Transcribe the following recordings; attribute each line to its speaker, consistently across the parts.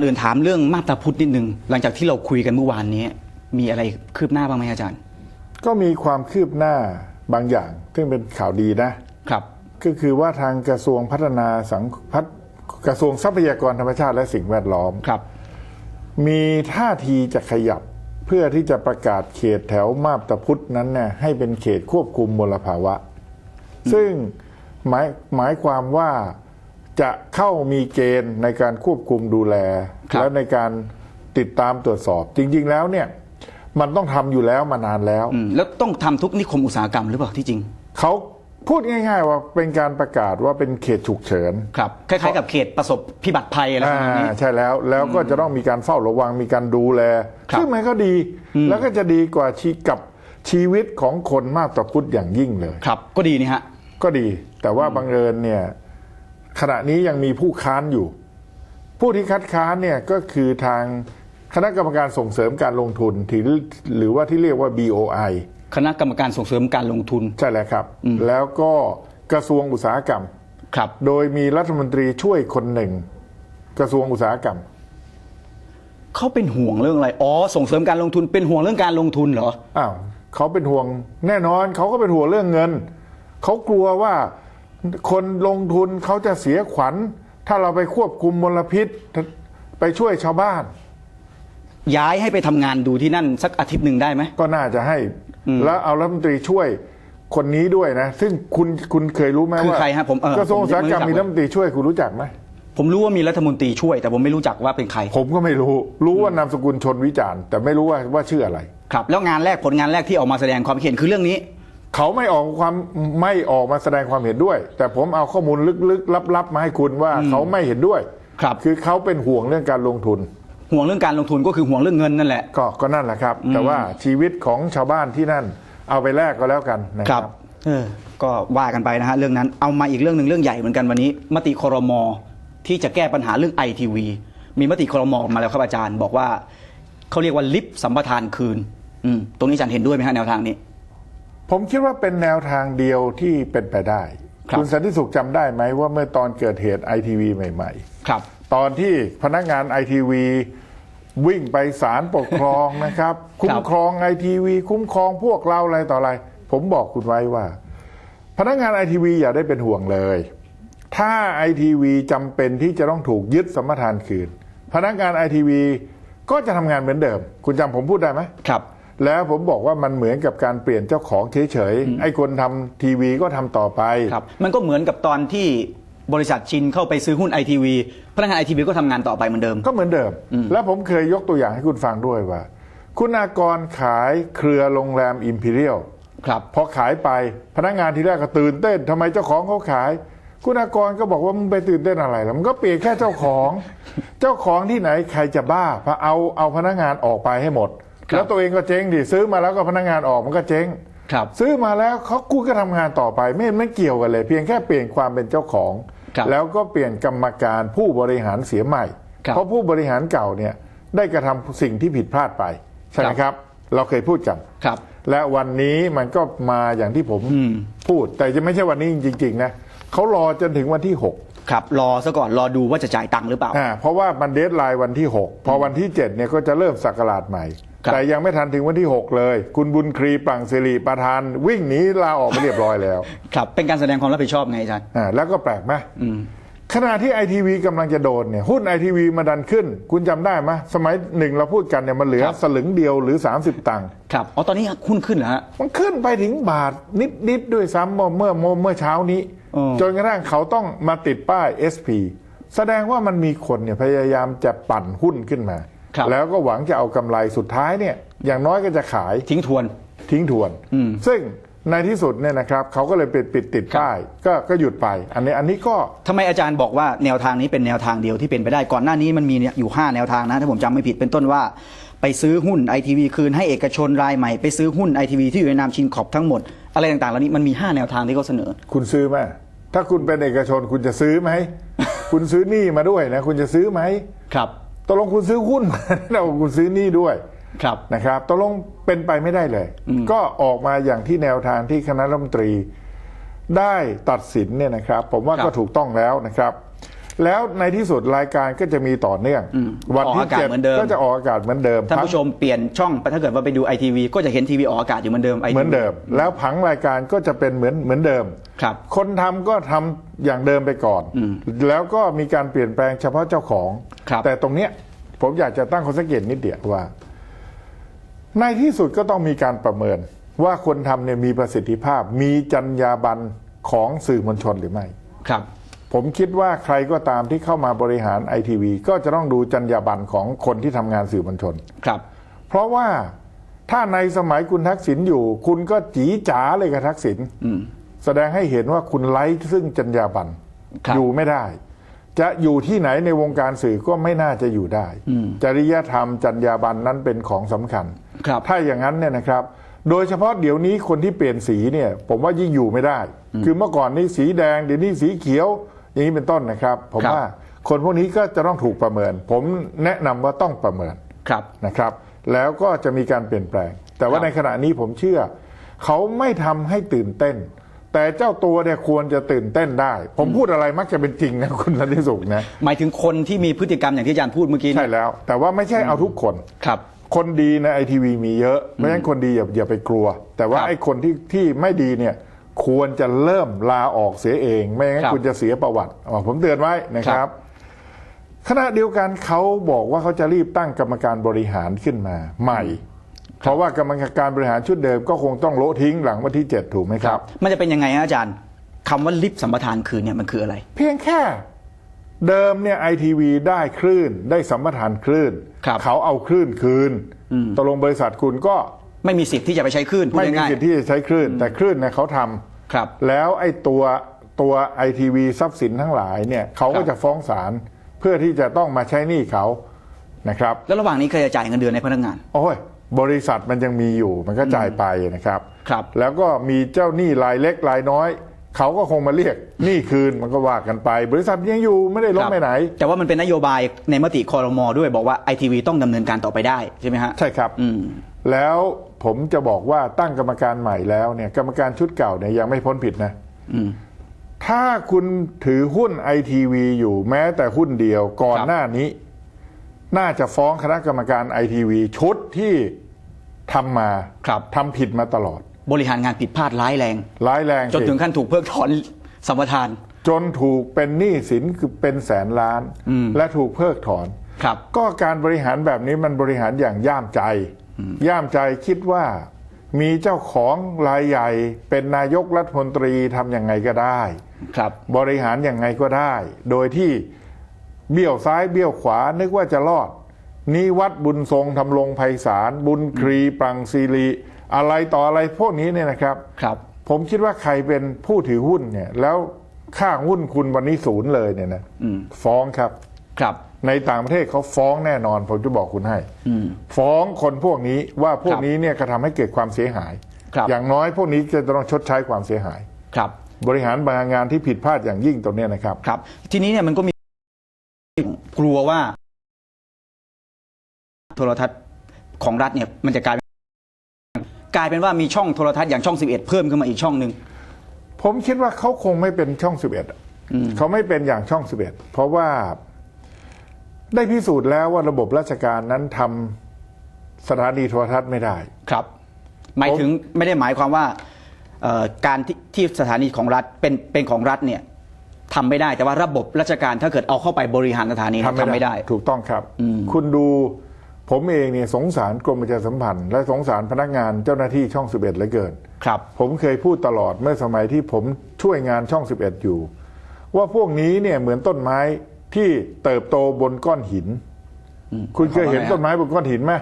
Speaker 1: เดินถามเรื่องมาตราพุทธนิดนึงหลังจากที่เราคุยกันเมื่อวานนี้ มีอะไรคืบหน้าบ้างไหมอาจารย์
Speaker 2: ก็มีความคืบหน้าบางอย่าง ซึ่งเป็นข่าวดีนะ
Speaker 1: ครับ
Speaker 2: ก็คือว่าทางกระทรวงพัฒนาสังพัฒกระทรวงทรัพยากรธรรมชาติและสิ่งแวดล้อม
Speaker 1: ครับ
Speaker 2: มีท่าทีจะขยับเพื่อที่จะประกาศเขตแถวมาบตาพุธนั้นเนี่ยให้เป็นเขตควบคุมมลภาวะ ซึ่งหมายหมายความว่า จะเข้ามีเกณฑ์ในการควบคุมดูแล
Speaker 1: ครับ
Speaker 2: และในการติดตามตรวจสอบ จริง ๆ แล้วเนี่ยมันต้องทำอยู่แล้วมานานแล้ว
Speaker 1: อืมแล้วต้องทำทุกนิคมอุตสาหกรรมหรือเปล่าที่จริง
Speaker 2: เขาพูดง่าย ๆ ว่าเป็นการประกาศว่าเป็นเขตฉุกเฉิน
Speaker 1: ครับ คล้ายๆกับเขตประสบพิบัติภัยอะไรประมาณนี้
Speaker 2: อ่าใช่แล้ว แล้วก็จะต้องมีการเฝ้าระวัง มีการดูแล
Speaker 1: ครับ
Speaker 2: ซึ่งมันก็ดี แล้วก็จะดีกว่าชีกับชีวิตของคนมากต่อพุทธอย่างยิ่งเลย
Speaker 1: ครับ ก็ดีนี่ฮะ
Speaker 2: ก็ดี แต่ว่าบังเอิญเนี่ย ขณะนี้ยังมีผู้ค้านอยู่ ผู้ที่คัดค้านเนี่ยก็คือทางคณะกรรมการส่งเสริมการลงทุนที่หรือว่าที่เรียกว่า BOI
Speaker 1: คณะกรรมการส่งเสริมการลงทุน
Speaker 2: ใช่แล้วครับ แล้วก็กระทรวงอุตสาหกรรม
Speaker 1: ครับ
Speaker 2: โดยมีรัฐมนตรีช่วยคนหนึ่ง กระทรวงอุตสาหกรรม
Speaker 1: เขาเป็นห่วงเรื่องอะไรอ๋อส่งเสริมการลงทุนเป็นห่วงเรื่องการลงทุนเหรอ
Speaker 2: อ้าวเขาเป็นห่วงแน่นอนเขาก็เป็นห่วงเรื่องเงินเขากลัวว่า คนลงทุนเขาจะเสียขวัญ ถ้าเราไปควบคุมมลพิษไปช่วยชาวบ้าน
Speaker 1: ย้ายให้ไปทำงานดูที่นั่นสักอาทิตย์หนึ่งได้ไหม
Speaker 2: ก็น่าจะให้ แล้วเอารัฐมนตรีช่วยคนนี้ด้วยนะ ซึ่งคุณคุณเคยรู้ไหม
Speaker 1: คือ
Speaker 2: ว่า
Speaker 1: ใครฮะผมเออก
Speaker 2: ระทรวงอุตสาหกรรม
Speaker 1: ผมไม่
Speaker 2: มี
Speaker 1: รู้จัก
Speaker 2: รัฐมนตรีช่วยคุณรู้จักไหม
Speaker 1: ผมรู้ว่ามีรัฐมนตรีช่วย แต่ผมไม่รู้จักว่าเป็นใคร
Speaker 2: ผมก็ไม่รู้ รู้ว่านามสกุลชนวิจารณ์ แต่ไม่รู้ว่าว่าชื่ออะไร
Speaker 1: ครับ แล้วงานแรกผลงานแรกที่ออกมาแสดงความคิดเห็นคือเรื่องนี้
Speaker 2: เขาไม่ออกความไม่ออกมาแสดงความเห็นด้วย แต่ผมเอาข้อมูลลึกๆลับๆมาให้คุณว่าเขาไม่เห็นด้วย
Speaker 1: ครับ
Speaker 2: คือเขาเป็นห่วงเรื่องการลงทุน
Speaker 1: ห่วงเรื่องการลงทุนก็คือห่วงเรื่องเงินนั่นแหละ
Speaker 2: ก็ก็นั่นแหละครับ แต่ว่าชีวิตของชาวบ้านที่นั่น เอาไปแลกก็แล้วกันนะ
Speaker 1: ค
Speaker 2: ค
Speaker 1: รั
Speaker 2: รั
Speaker 1: บ บ เออ ก็ว่ากันไปนะฮะเรื่องนั้น เอามาอีกเรื่องหนึ่งเรื่องใหญ่เหมือนกันวันนี้มติครมที่จะแก้ปัญหาเรื่องไอทีวีมีมติครมออกมาแล้วครับอาจารย์ บอกว่าเขาเรียกว่าลิฟต์สัมปทานคืนอืมตรงนี้อาจารย์เห็นด้วยไหมฮะแนวทางนี้
Speaker 2: ผมคิดว่าเป็นแนวทางเดียวที่เป็นไปได้
Speaker 1: ครับ
Speaker 2: ณสันติสุขจำได้ไหมว่าเมื่อตอนเกิดเหตุไอทีวีใหม่
Speaker 1: ครับ
Speaker 2: ๆตอนที่พนักงานไอทีวีวิ่งไปศาลปกครองนะครับ คุ้มครองไอทีวีคุ้มครองพวกเราอะไรต่ออะไร ผมบอกคุณไว้ว่า พนักงานไอทีวีอย่าได้เป็นห่วงเลย ถ้าไอทีวีจำเป็นที่จะต้องถูกยึดสัมปทานคืน พนักงานไอทีวีก็จะทำงานเหมือนเดิม คุณจำผมพูดได้ไหม
Speaker 1: ครับ
Speaker 2: แล้วผมบอกว่ามันเหมือนกับการเปลี่ยนเจ้าของเฉยๆไอ้คนทำทีวีก็ทำต่อไป
Speaker 1: ครับมันก็เหมือนกับตอนที่บริษัทชินเข้าไปซื้อหุ้นไอทีวีพนักงานไอทีวีก็ทำงานต่อไปเหมือนเดิม
Speaker 2: ก็เหมือนเดิม แล้วผมเคยยกตัวอย่างให้คุณฟังด้วยว่า คุณอากรขายเครือโรงแรมอิมพีเรียล
Speaker 1: ครับ
Speaker 2: พอขายไปพนักงานทีแรกก็ตื่นเต้นทำไมเจ้าของเขาขาย คุณอากรก็บอกว่ามึงไปตื่นเต้นอะไรล่ะมันก็เปลี่ยนแค่เจ้าของ เจ้าของที่ไหนใครจะบ้าพอเอาเอาพนักงานออกไปให้หมด
Speaker 1: ครับ
Speaker 2: แล้วตัวเองก็เจ๊งดิซื้อมาแล้วก็พนักงานออกมันก็เจ๊ง
Speaker 1: ครับ
Speaker 2: ซื้อมาแล้วเขากูก็ทำงานต่อไป ไม่ไม่เกี่ยวกันเลย เพียงแค่เปลี่ยนความเป็นเจ้าของ
Speaker 1: ครับ
Speaker 2: แล้วก็เปลี่ยนกรรมการผู้บริหารเสียใหม่
Speaker 1: ครับ
Speaker 2: เพราะผู้บริหารเก่าเนี่ยได้กระทำสิ่งที่ผิดพลาดไปใช่ไหม
Speaker 1: ครับ
Speaker 2: ครับ เราเคยพูดกัน
Speaker 1: ครับ
Speaker 2: และวันนี้มันก็มาอย่างที่ผมพูด แต่จะไม่ใช่วันนี้จริง ๆ นะเขารอจนถึงวันที่ 6
Speaker 1: ครับ รอซะก่อนรอดูว่าจะจ่ายตังค์หรือเปล่า
Speaker 2: อ่าเพราะว่ามันเดทไลน์วันที่ 6 พอวันที่ 7เนี่ยก็จะเริ่มสักราชใหม่
Speaker 1: ครับ
Speaker 2: แต่ยังไม่ทันถึงวันที่ 6 เลย คุณบุญครีปรังสิริประธาน วิ่งหนีลาออกไปเรียบร้อยแล้ว
Speaker 1: ครับ เป็นการแสดงความรับผิดชอบไงอาจารย์
Speaker 2: อ่าแล้วก็แปลกไหมขณะที่ไอทีวีกำลังจะโดนเนี่ยหุ้นไอทีวีมาดันขึ้น คุณจำได้ไหมสมัยหนึ่งเราพูดกันเนี่ยมันเหลือ
Speaker 1: ครับ
Speaker 2: สลึงเดียวหรือ 30 ตังค์
Speaker 1: ครับอ๋อตอนนี้หุ้นขึ้นเหรอฮะ
Speaker 2: มันขึ้นไปถึงบาทนิดๆด้วยซ้ำเมื่อเมื่อเมื่อเมื่อเช้านี้
Speaker 1: อ๋อ
Speaker 2: จนกระทั่งเขาต้องมาติดป้าย SP แสดงว่ามันมีคนเนี่ยพยายามจะปั่นหุ้นขึ้นมา
Speaker 1: ครับ
Speaker 2: แล้วก็หวังจะเอากำไรสุดท้ายเนี่ยอย่างน้อยก็จะขาย
Speaker 1: ทิ้งทวน
Speaker 2: ทิ้งทวน ซึ่งในที่สุดเนี่ยนะครับเขาก็เลยปิดปิดติดป้ายก็ก็หยุดไป อันนี้อันนี้ก็
Speaker 1: ทำไมอาจารย์บอกว่าแนวทางนี้เป็นแนวทางเดียวที่เป็นไปได้ก่อนหน้านี้มันมีเนี่ยอยู่ 5 แนวทางนะ ถ้าผมจำไม่ผิดเป็นต้นว่า ไปซื้อหุ้นไอทีวีคืนให้เอกชนรายใหม่ไปซื้อหุ้นไอทีวีที่อยู่ในนามชินขอบทั้งหมด อะไรต่างๆเหล่านี้มันมี 5 แนวทางที่เขาเสนอ
Speaker 2: คุณซื้อไหมถ้าคุณเป็นเอกชนคุณจะซื้อไหมคุณซื้อหนี้มาด้วยนะคุณจะซื้อไหม
Speaker 1: ครับ
Speaker 2: ตกลงคุณซื้อหุ้นมาแล้วคุณซื้อหนี้ด้วย
Speaker 1: ครับ
Speaker 2: นะครับตกลงเป็นไปไม่ได้เลย ก็ออกมาอย่างที่แนวทางที่คณะรัฐมนตรีได้ตัดสินเนี่ยนะครับ ผมว่า
Speaker 1: ครับ
Speaker 2: ก็ถูกต้องแล้วนะครับ แล้วในที่สุดรายการก็จะมีต่อเนื่อง
Speaker 1: อืม
Speaker 2: วัน
Speaker 1: ออก
Speaker 2: ที่
Speaker 1: อากาศ
Speaker 2: เจ็ด
Speaker 1: เหมือนเดิม
Speaker 2: ก็จะออกอากาศเหมือนเดิม
Speaker 1: ท่านผู้ชมเปลี่ยนช่องถ้าเกิดว่าไปดูไอทีวีก็จะเห็นทีวีออกอากาศอยู่เหมือนเดิม ITV
Speaker 2: เหมือนเดิม แล้วผังรายการก็จะเป็นเหมือนเหมือนเดิม
Speaker 1: ครับ
Speaker 2: คนทำก็ทำอย่างเดิมไปก่อน
Speaker 1: อืม
Speaker 2: แล้วก็มีการเปลี่ยนแปลงเฉพาะเจ้าของ
Speaker 1: ครับ
Speaker 2: แต่ตรงเนี้ยผมอยากจะตั้งข้อสังเกตนิดเดียวว่า ในที่สุดก็ต้องมีการประเมินว่าคนทำเนี่ยมีประสิทธิภาพมีจรรยาบรรณของสื่อมวลชนหรือไม่
Speaker 1: ครับ
Speaker 2: ผมคิดว่าใครก็ตามที่เข้ามาบริหารไอทีวีก็จะต้องดูจรรยาบรรณของคนที่ทำงานสื่อมวลชน
Speaker 1: ครับ
Speaker 2: เพราะว่าถ้าในสมัยคุณทักษิณอยู่ คุณก็จีจ๋าเลยกับทักษิณ
Speaker 1: อืม
Speaker 2: แสดงให้เห็นว่าคุณไร้ซึ่งจรรยาบรรณ
Speaker 1: ครับ
Speaker 2: อยู่ไม่ได้ จะอยู่ที่ไหนในวงการสื่อก็ไม่น่าจะอยู่ได้
Speaker 1: อืม
Speaker 2: จริยธรรมจรรยาบรรณนั้นเป็นของสำคัญ
Speaker 1: ครับ
Speaker 2: ถ้าอย่างนั้นเนี่ยนะครับ โดยเฉพาะเดี๋ยวนี้คนที่เปลี่ยนสีเนี่ย ผมว่ายิ่งอยู่ไม่ได้ คือเมื่อก่อนนี้สีแดงเดี๋ยวนี้สีเขียว อย่างนี้เป็นต้นนะครับ ผม
Speaker 1: ครับ
Speaker 2: ว่าคนพวกนี้ก็จะต้องถูกประเมิน ผมแนะนำว่าต้องประเมิน
Speaker 1: ครับ
Speaker 2: นะครับ แล้วก็จะมีการเปลี่ยนแปลง แต่ว่า
Speaker 1: ครับ
Speaker 2: ในขณะนี้ผมเชื่อ เขาไม่ทำให้ตื่นเต้น แต่เจ้าตัวเนี่ยควรจะตื่นเต้นได้ ผมพูดอะไรมักจะเป็นจริงนะคุณสันติสุขนะ
Speaker 1: หมายถึงคนที่มีพฤติกรรมอย่างที่อาจารย์พูดเมื่อกี้
Speaker 2: ใช่แล้ว แต่ว่าไม่ใช่เอาทุกคน
Speaker 1: ครับ
Speaker 2: คนดีในไอทีวีมีเยอะ เพราะฉะนั้นคนดีอย่าอย่าไปกลัว แต่ว่า
Speaker 1: ครับ
Speaker 2: ไอ้คนที่ที่ไม่ดีเนี่ย ควรจะเริ่มลาออกเสียเอง ไม่งั้น
Speaker 1: ครับ
Speaker 2: คุณจะเสียประวัติอ๋อผมเตือนไว้นะค
Speaker 1: ครั
Speaker 2: รับ
Speaker 1: บ
Speaker 2: ขณะเดียวกันเขาบอกว่าเขาจะรีบตั้งกรรมการบริหารขึ้นมา ใหม่ เพราะว่ากรรมการบริหารชุดเดิมก็คงต้องโละทิ้งหลังวันที่ 7 ถูกไหมครับ
Speaker 1: มันจะเป็นยังไงฮะอาจารย์คำว่าลิฟต์สัมปทานคืนเนี่ยมันคืออะไร
Speaker 2: เพียงแค่เดิมเนี่ยไอทีวีได้คลื่นได้สัมปทานคลื่น
Speaker 1: ครับ
Speaker 2: เขาเอาคลื่นคืนตกลงบริษัทคุณก็
Speaker 1: ไม่มีสิทธิ์ที่จะไปใช้คลื่นพูด
Speaker 2: ไม่มี
Speaker 1: ง่าย
Speaker 2: สิทธิ์ที่จะใช้คลื่น แต่คลื่นเนี่ยเขาทำ
Speaker 1: ๆ ครับ
Speaker 2: แล้วไอ้ตัวตัวไอทีวีทรัพย์สินทั้งหลายเนี่ยเขาก็
Speaker 1: ครับ
Speaker 2: จะฟ้องศาลเพื่อที่จะต้องมาใช้หนี้เขานะครับ
Speaker 1: แล้วระหว่างนี้ใครจะจ่ายเงินเดือนให้พนักงาน
Speaker 2: โอ้ย บริษัทมันยังมีอยู่มันก็จ่ายไปนะครับ
Speaker 1: ครับ
Speaker 2: แล้วก็มีเจ้าหนี้รายเล็กรายน้อยเขาก็คงมาเรียกหนี้คืนมันก็ว่ากันไป บริษัทยังอยู่ไม่ได้ล้มไปไหน
Speaker 1: แต่ว่ามันเป็นนโยบายในมติคอรมอด้วยบอกว่าไอทีวีต้องดำเนินการต่อไปได้ใช่ไหมฮะ
Speaker 2: ใช่ครับ
Speaker 1: อืม
Speaker 2: แล้วผมจะบอกว่าตั้งกรรมการใหม่แล้วเนี่ย กรรมการชุดเก่าเนี่ยยังไม่พ้นผิดนะ
Speaker 1: อืม
Speaker 2: ถ้าคุณถือหุ้นไอทีวีอยู่แม้แต่หุ้นเดียวก่อน
Speaker 1: ครับ
Speaker 2: หน้านี้ น่าจะฟ้องคณะกรรมการไอทีวีชุดที่ทำมา
Speaker 1: ครับ
Speaker 2: ทำผิดมาตลอด
Speaker 1: บริหารงานผิดพลาดร้ายแรง
Speaker 2: ร้ายแรง
Speaker 1: จน
Speaker 2: สิ
Speaker 1: ถึงขั้นถูกเพิกถอนสัมปทาน
Speaker 2: จนถูกเป็นหนี้สินคือเป็นแสนล้าน
Speaker 1: อืม
Speaker 2: และถูกเพิกถอน
Speaker 1: ครับ
Speaker 2: ก็การบริหารแบบนี้มันบริหารอย่างย่ามใจ ย่ามใจคิดว่ามีเจ้าของรายใหญ่เป็นนายกรัฐมนตรีทำยังไงก็ได้
Speaker 1: ครับ
Speaker 2: บริหารอย่างไงก็ได้ โดยที่เบี้ยวซ้ายเบี้ยวขวานึกว่าจะรอดนิวัดบุญทรงทำลงไพศาลบุญครีปรังซีรีอะไรต่ออะไรพวกนี้เนี่ยนะครับ
Speaker 1: ครับ
Speaker 2: ผมคิดว่าใครเป็นผู้ถือหุ้นเนี่ย แล้วค่าหุ้นคุณวันนี้ศูนย์เลยเนี่ยนะ
Speaker 1: อืม
Speaker 2: ฟ้องครับ
Speaker 1: ครับ
Speaker 2: ในต่างประเทศเขาฟ้องแน่นอนผมจะบอกคุณให้
Speaker 1: อืม
Speaker 2: ฟ้องคนพวกนี้ว่าพว
Speaker 1: ค
Speaker 2: ก
Speaker 1: รับ
Speaker 2: นี้เนี่ยกระทำให้เกิดความเสียหาย
Speaker 1: ครับ
Speaker 2: อย่างน้อยพวกนี้จะต้องชดใช้ความเสียหาย
Speaker 1: ครับ
Speaker 2: บริหารบางงานที่ผิดพลาดอย่างยิ่งตรงเนี้ยนะครับ
Speaker 1: ครับ ทีนี้เนี่ยมันก็มีกลัวว่า โทรทัศน์ของรัฐเนี่ยมันจะกลายเป็นกลายเป็นว่ามีช่องโทรทัศน์อย่างช่อง 11 เพิ่มขึ้นมาอีกช่องหนึ่ง
Speaker 2: ผมคิดว่าเขาคงไม่เป็นช่อง 11อะเขาไม่เป็นอย่างช่อง 11 เพราะว่า ได้พิสูจน์แล้วว่าระบบราชการนั้นทำสถานีโทรทัศน์ไม่ได้
Speaker 1: ครับ หมายถึงไม่ได้หมายความว่าเอ่อการที่ที่สถานีของรัฐเป็นเป็นของรัฐเนี่ยทำไม่ได้แต่ว่าระบบราชการถ้าเกิดเอาเข้าไปบริหารสถานีเนี่ยทำไม่ได้
Speaker 2: ถูกต้องครับ
Speaker 1: อืม
Speaker 2: คุณดูผมเองเนี่ยสงสารกรมประชาสัมพันธ์ และสงสารพนักงานเจ้าหน้าที่ช่อง 11เหลือเกิน
Speaker 1: ครับ
Speaker 2: ผมเคยพูดตลอดเมื่อสมัยที่ผมช่วยงานช่อง 11 อยู่ ว่าพวกนี้เนี่ยเหมือนต้นไม้ ที่เติบโตบนก้อนหิน คุณเคยเห็นต้นไม้บนก้อนหินไหม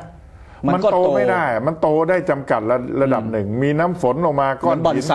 Speaker 1: มันก็
Speaker 2: โต
Speaker 1: โต
Speaker 2: ไม่ได้ มันโตได้จำกัดระระดับหนึ่ง มีน้ำฝนลงมาก้อน
Speaker 1: เหมือนบอน
Speaker 2: หิน
Speaker 1: ไซ